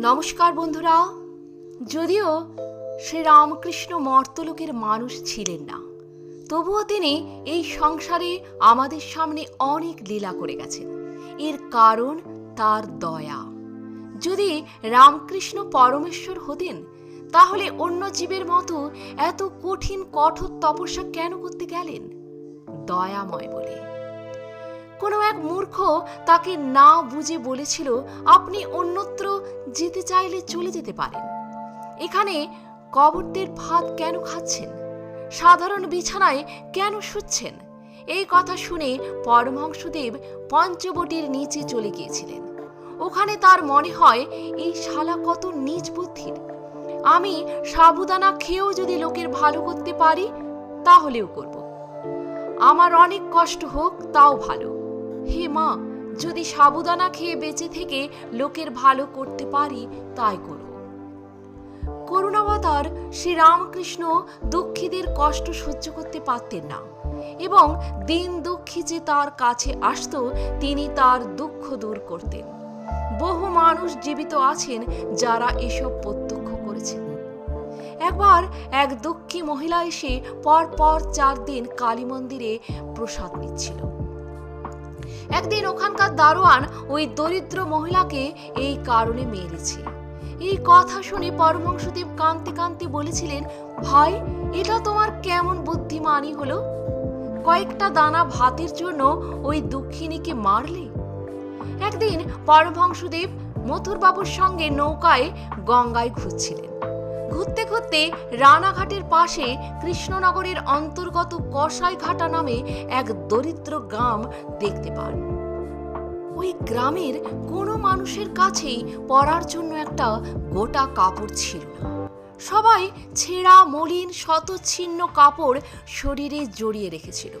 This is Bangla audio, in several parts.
নমস্কার বন্ধুরা। যদিও শ্রীরামকৃষ্ণ মর্তলোকের মানুষ ছিলেন না, তবুও তিনি এই সংসারে আমাদের সামনে অনেক লীলা করে গেছেন। এর কারণ তার দয়া। যদি রামকৃষ্ণ পরমেশ্বর হতেন, তাহলে অন্য জীবের মতো এত কঠিন কঠোর তপস্যা কেন করতে গেলেন? দয়াময় বলে। কোনো এক মূর্খ তাকে না বুঝে বলেছিল, আপনি অন্যত্র যেতে চাইলে চলে যেতে পারেন। এখানে কবরদের ভাত কেন খাচ্ছেন? সাধারণ বিছানায় কেন শুচ্ছেন? এই কথা শুনে পরমহংসদেব পঞ্চবটির নিচে চলে গিয়েছিলেন। ওখানে তার মনে হয়, এই শালা কত নিজ বুদ্ধির। আমি সাবুদানা খেয়েও যদি লোকের ভালো করতে পারি, তাহলেও করব। আমার অনেক কষ্ট হোক, তাও ভালো। হে মা, যদি সাবুদানা খেয়ে বেঁচে থেকে লোকের ভালো করতে পারি, তাই করব করুণাবতার শ্রীরামকৃষ্ণ দুঃখীদের কষ্ট সহ্য করতে পারতেন না এবং দিন দুঃখী যে তার কাছে আসত, তিনি তার দুঃখ দূর করতেন। বহু মানুষ জীবিত আছেন যারা এসব প্রত্যক্ষ করেছেন। একবার এক দুঃখী মহিলা এসে পর পর চার দিন কালী মন্দিরে প্রসাদ নিচ্ছিল। একদিন ওখানকার দারোয়ান ওই দরিদ্র মহিলাকে এই কারণে মেরেছে। এই কথা শুনে পরমংসদেব কাঁদতে কাঁদতে বলেছিলেন, ভাই, এটা তোমার কেমন বুদ্ধিমানই হলো? কয়েকটা দানা ভাতের জন্য ওই দুঃখিনীকে মারলে? একদিন পরমহংসদেব মথুরবাবুর সঙ্গে নৌকায় গঙ্গায় ঘুরছিলেন ঘুরতে ঘুরতে রানাঘাটের পাশে কৃষ্ণনগরের অন্তর্গত কসাইঘাটা নামে এক দরিদ্র গ্রাম দেখতে পান। ওই গ্রামের কোনো মানুষের কাছেই পরার জন্য একটা গোটা কাপড় ছিল না। সবাই ছেঁড়া, মলিন শতচ্ছিন্ন কাপড় শরীরে জড়িয়ে রেখেছিল।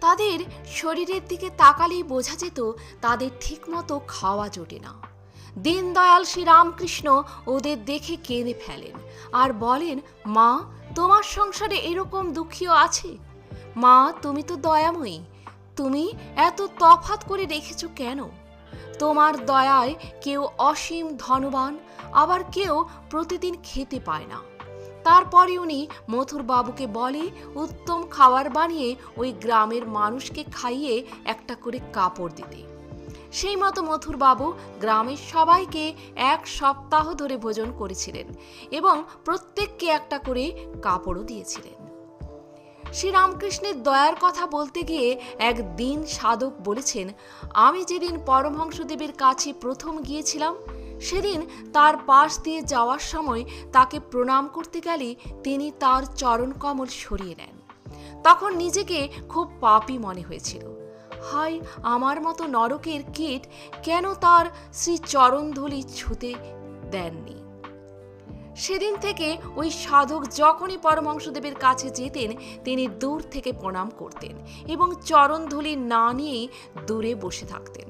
তাদের শরীরের দিকে তাকালেই বোঝা যেত তাদের ঠিকমতো খাওয়া জোটে না। দীনদয়াল শ্রীরামকৃষ্ণ ওদের দেখে কেঁদে ফেলেন আর বলেন, মা, তোমার সংসারে এরকম দুঃখীও আছে? মা, তুমি তো দয়াময়ী। তুমি এত তফাত করে রেখেছ কেন? তোমার দয়ায় কেউ অসীম ধনবান, আবার কেউ প্রতিদিন খেতে পায় না। তারপরে উনি মথুর বাবুকে বলে, উত্তম খাবার বানিয়ে ওই গ্রামের মানুষকে খাইয়ে একটা করে কাপড় দিতে। সেই মতো মথুর বাবু গ্রামের সবাইকে এক সপ্তাহ ধরে ভোজন করেছিলেন এবং প্রত্যেককে একটা করে কাপড়ও দিয়েছিলেন। শ্রীরামকৃষ্ণের দয়ার কথা বলতে গিয়ে এক দিন সাধক বলেছেন, আমি যেদিন পরমহংসদেবের কাছে প্রথম গিয়েছিলাম, সেদিন তার পাশ দিয়ে যাওয়ার সময় তাকে প্রণাম করতে গেলে তিনি তার চরণ কমল সরিয়ে নেন। তখন নিজেকে খুব পাপী মনে হয়েছিল। হায়, আমার মতো নরকের কীট কেন তার শ্রী চরণধুলি ছুতে দেননি? সেদিন থেকে ওই সাধক যখনই পরমংশদেবের কাছে যেতেন, তিনি দূর থেকে প্রণাম করতেন এবং চরণধুলি না নিয়েই দূরে বসে থাকতেন।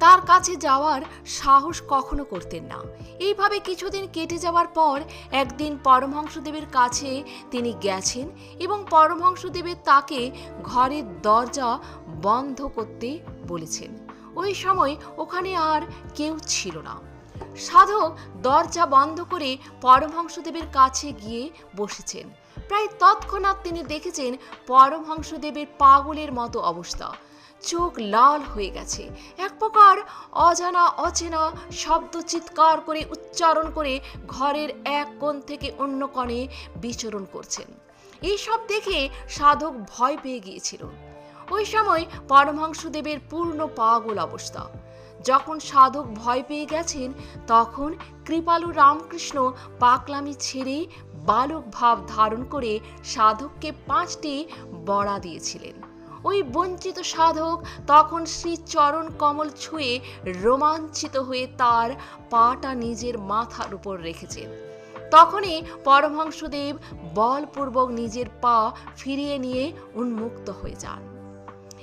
তার কাছে যাওয়ার সাহস কখনো করতেন না। এইভাবে কিছুদিন কেটে যাওয়ার পর একদিন পরমহংসদেবের কাছে তিনি গেছেন এবং পরমহংসদেবের তাকে ঘরের দরজা বন্ধ করতে বলেছেন। ওই সময় ওখানে আর কেউ ছিল না। সাধক দরজা বন্ধ করে পরমহংসদেবের কাছে গিয়ে বসেছেন। প্রায় তৎক্ষণাৎ তিনি দেখেছেন পরমহংসদেবের পাগলের মতো অবস্থা। চোখ লাল হয়ে গেছে। এক প্রকার অজানা অচেনা শব্দ চিৎকার করে উচ্চারণ করে ঘরের এক কোণ থেকে অন্য কোণে বিচরণ করছেন। এইসব দেখে সাধক ভয় পেয়ে গিয়েছিল। ওই সময় পরমহংসদেবের পূর্ণ পাগল অবস্থা। যখন সাধক ভয় পেয়ে গেছেন, তখন কৃপালু রামকৃষ্ণ পাকলামি ছেড়ে বালক ভাব ধারণ করে সাধককে পাঁচটি বড়া দিয়েছিলেন। ওই বঞ্চিত সাধক তখন শ্রী চরণ কমল ছুঁয়ে রোমাঞ্চিত হয়ে তার পাটা নিজের মাথার উপর রেখেছেন তখনই পরমহংসদেব বলপূর্বক নিজের পা ফিরিয়ে নিয়ে উন্মুক্ত হয়ে যান।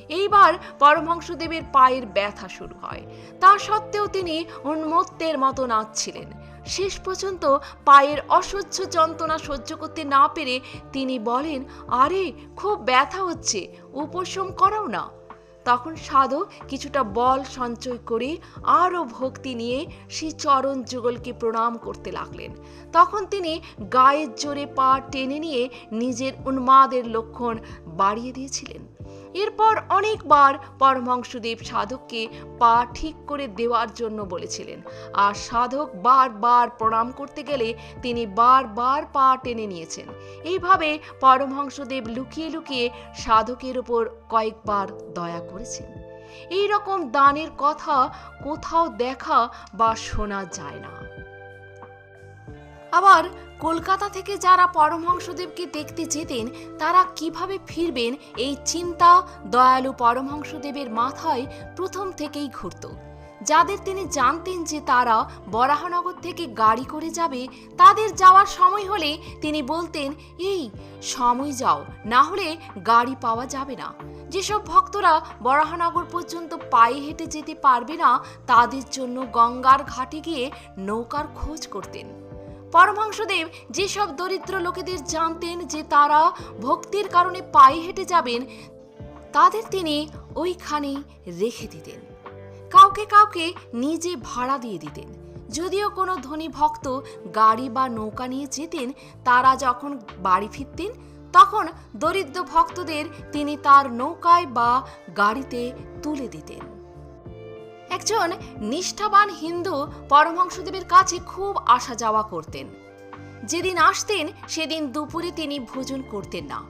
এইবার পরমহংসদেবের পায়ের ব্যথা শুরু হয়। তা সত্ত্বেও তিনি উন্মত্তের মতো নাচছিলেন। শেষ পর্যন্ত পায়ের অসহ্য যন্ত্রণা সহ্য করতে না পেরে তিনি বলেন, আরে, খুব ব্যথা হচ্ছে, উপশম করাও না। তখন সাধক কিছুটা বল সঞ্চয় করে আরও ভক্তি নিয়ে শ্রী চরণ যুগলকে প্রণাম করতে লাগলেন। তখন তিনি গায়ের জোরে পা টেনে নিয়ে নিজের উন্মাদের লক্ষণ বাড়িয়ে দিয়েছিলেন। এরপর অনেকবার পরমহংসদেব সাধককে পা ঠিক করে দেওয়ার জন্য বলেছিলেন। আর সাধক বারবার প্রণাম করতে গেলে তিনি বারবার পা টেনে নিয়েছেন। এইভাবে পরমহংসদেব লুকিয়ে লুকিয়ে সাধকের উপর কয়েকবার দয়া করেছেন। এই রকম দানের কথা কোথাও দেখা বা শোনা যায় না। আবার কলকাতা থেকে যারা পরমহংসদেবকে দেখতে যেতেন, তারা কীভাবে ফিরবেন এই চিন্তা দয়ালু পরমহংসদেবের মাথায় প্রথম থেকেই ঘুরত। যাদের তিনি জানতেন যে তারা বরাহনগর থেকে গাড়ি করে যাবে, তাদের যাওয়ার সময় হলে তিনি বলতেন, এই, সময় যাও, না হলে গাড়ি পাওয়া যাবে না। যেসব ভক্তরা বরাহনগর পর্যন্ত পায়ে হেঁটে যেতে পারবে না, তাদের জন্য গঙ্গার ঘাটে গিয়ে নৌকার খোঁজ করতেন। পরমহংসদেব যেসব দরিদ্র লোকেদের জানতেন যে তারা ভক্তির কারণে পায়ে হেঁটে যাবেন, তাদের তিনি ওইখানে রেখে দিতেন। কাউকে কাউকে নিজে ভাড়া দিয়ে দিতেন। যদিও কোনো ধনী ভক্ত গাড়ি বা নৌকা নিয়ে যেতেন, তারা যখন বাড়ি ফিরতেন, তখন দরিদ্র ভক্তদের তিনি তার নৌকায় বা গাড়িতে তুলে দিতেন। একজন নিষ্ঠাবান হিন্দু পরমহংসদেবের কাছে খুব আসা যাওয়া করতেন। যেদিন আসতেন, সেদিন দুপুরে তিনি ভোজন করতেন না।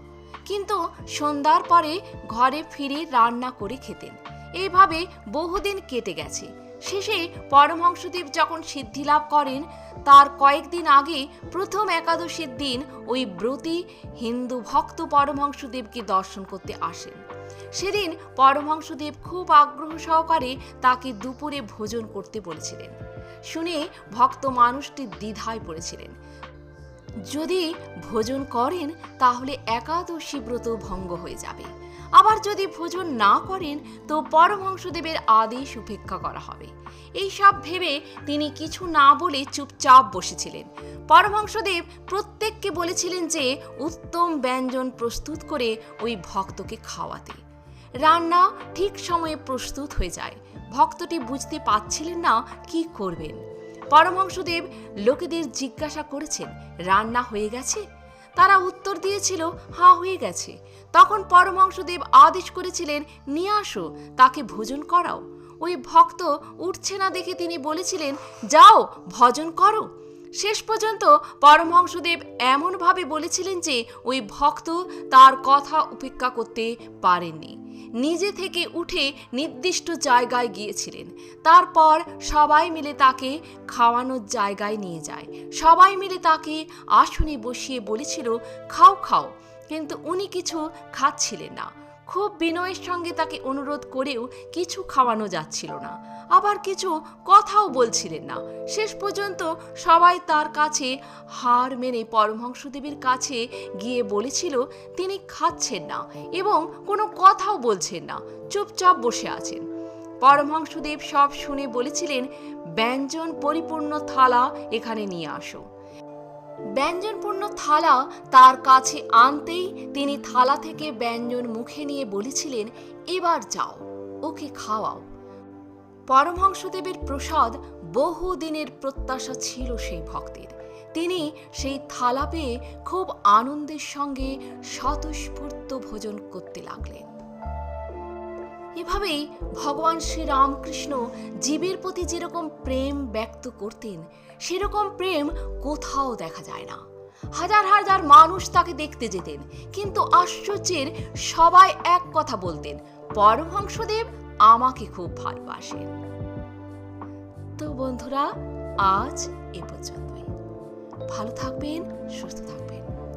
কিন্তু সন্ধ্যার পরে ঘরে ফিরে রান্না করে খেতেন। এইভাবে বহুদিন কেটে গেছে। শেষে পরমহংসদেব যখন সিদ্ধি লাভ করেন, তার কয়েকদিন আগে প্রথম একাদশীর দিন ওই ব্রতী হিন্দু ভক্ত পরমহংসদেবকে দর্শন করতে আসেন। সেদিন পরমহংসদেব খুব আগ্রহ সহকারে তাকে দুপুরে ভোজন করতে বলেছিলেন। শুনে ভক্ত মানুষটি দ্বিধায় পড়েছিলেন। যদি ভোজন করেন, তাহলে একাদশী ব্রত ভঙ্গ হয়ে যাবে। আবার যদি ভোজন না করেন, তো পরমহংসদেবের আদেশ উপেক্ষা করা হবে। এই সব ভেবে তিনি কিছু না বলে চুপচাপ বসেছিলেন। পরমহংসদেব প্রত্যেককে বলেছিলেন যে, উত্তম ব্যঞ্জন প্রস্তুত করে ওই ভক্তকে খাওয়াতে। রান্না ঠিক সময়ে প্রস্তুত হয়ে যায়। ভক্তটি বুঝতে পারছিলেন না কি করবেন। পরমহংসদেব লোকেদের জিজ্ঞাসা করেছেন, রান্না হয়ে গেছে? তারা উত্তর দিয়েছিল, হা, হয়ে গেছে। তখন পরমহংসদেব আদেশ করেছিলেন, নিয়ে আসো, তাকে ভোজন করাও। ওই ভক্ত উঠছে না দেখে তিনি বলেছিলেন, যাও, ভজন করো। শেষ পর্যন্ত পরমহংসদেব এমনভাবে বলেছিলেন যে, ওই ভক্ত তার কথা উপেক্ষা করতে পারেননি। নিজে থেকে উঠে নির্দিষ্ট জায়গায় গিয়েছিলেন। তারপর সবাই মিলে তাকে খাওয়ানোর জায়গায় নিয়ে যায়। সবাই মিলে তাকে আসনে বসিয়ে বলেছিল, খাও খাও। কিন্তু উনি কিছু খাচ্ছিলেন না। খুব বিনয়ের সঙ্গে তাকে অনুরোধ করেও কিছু খাওয়ানো যাচ্ছিল না। আবার কিছু কথাও বলছিলেন না। শেষ পর্যন্ত সবাই তার কাছে হার মেনে পরমহংসদেবের কাছে গিয়ে বলেছিল, তিনি খাচ্ছেন না এবং কোনো কথাও বলছেন না। চুপচাপ বসে আছেন। পরমহংসদেব সব শুনে বলেছিলেন, ব্যঞ্জন পরিপূর্ণ থালা এখানে নিয়ে আসো। ব্যঞ্জনপূর্ণ থালা তার কাছে আনতেই তিনি থালা থেকে ব্যঞ্জন মুখে নিয়ে বলেছিলেন, এবার যাও, ওকে খাওয়াও। পরমহংসদেবের প্রসাদ বহু দিনের প্রত্যাশা ছিল সেই ভক্তের। তিনি সেই থালা পেয়ে খুব আনন্দের সঙ্গে স্বতঃস্ফূর্ত ভোজন করতে লাগলেন। এভাবেই ভগবান শ্রীরামকৃষ্ণ জীবের প্রতি যেরকম প্রেম ব্যক্ত করতেন, সেরকম প্রেম কোথাও দেখা যায় না। হাজার হাজার মানুষ তাকে দেখতে যেতেন, কিন্তু আশ্চর্যের সবাই এক কথা বলতেন, পরমহংসদেব আমাকে খুব ভালোবাসেন। তো বন্ধুরা, আজ এ পর্যন্তই। ভালো থাকবেন, সুস্থ থাকবেন।